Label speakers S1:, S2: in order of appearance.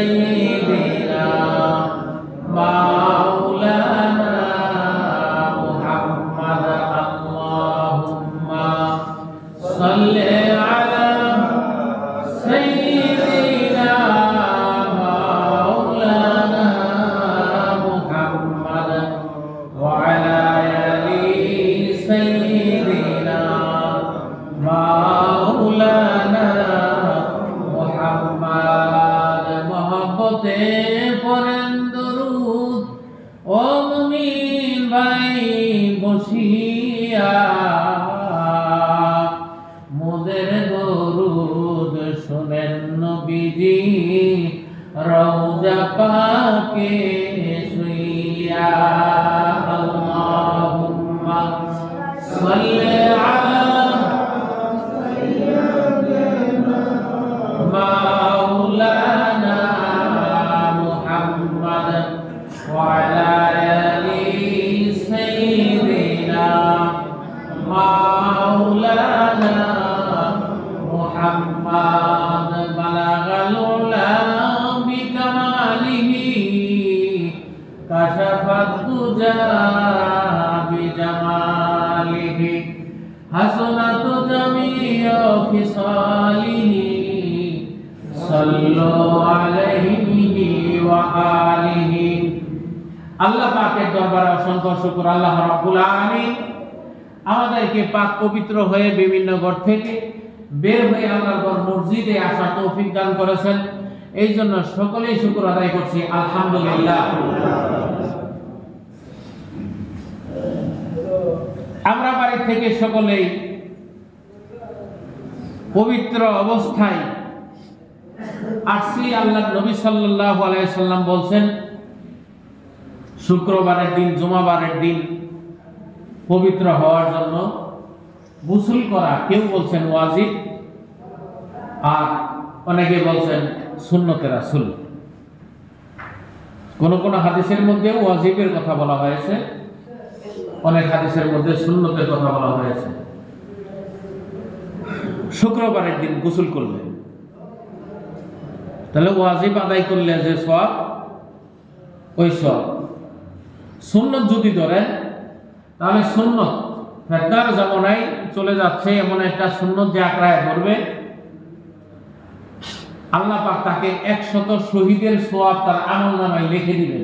S1: سيدنا مولانا محمد اللهم صل على سيدنا মতে পড়েন দরুদ। ও মুমিন ভাই, বসিয়া। মোদের দরুদ শুনেন নবীজি, রওজা পাকে শুইয়া। আল্লাহুম্মা সাল্লি بجماله حسنت جميع خصاله صلوا عليه وآله আল্লাহ পাকের দরবারে অসংখ্য শুকর আল্লাহ রাব্বুল আলামিন আমাদেরকে পাক পবিত্র হয়ে বিভিন্ন ঘর থেকে বের হয়ে আল্লাহর ঘর মসজিদে আসা তৌফিক দান করেছেন এই জন্য সকলেই শুকর আদায় করছি আলহামদুলিল্লাহ বাড়ি থেকে সকলেই পবিত্র অবস্থায় আসছি আল্লাহ নবী সাল্লাম বলছেন, শুক্রবারের দিন, জুমাবারের দিন পবিত্র হওয়ার জন্য গোসল করা। কেউ বলছেন ওয়াজিব, আর অনেকে বলছেন সুন্নতে রাসূল। কোন কোন হাদিসের মধ্যে ওয়াজিবের কথা বলা হয়েছে। অনেক হাদিসের মধ্যে সুন্নতের কথা বলা হয়েছে। শুক্রবারের দিন গোসল করলে। তাহলে ওয়াজিব আদায় করলে যে সব, ওই সব। সুন্নত যদি ধরেন তাহলে সুন্নত। ফেতনার জামানায় চলে যাচ্ছে এমন একটা সুন্নত যে আঁকড়ায় ধরবে। আল্লাহ পাক তাকে একশত শহীদের সোয়াব তার আমল নামায় লিখে দিবেন।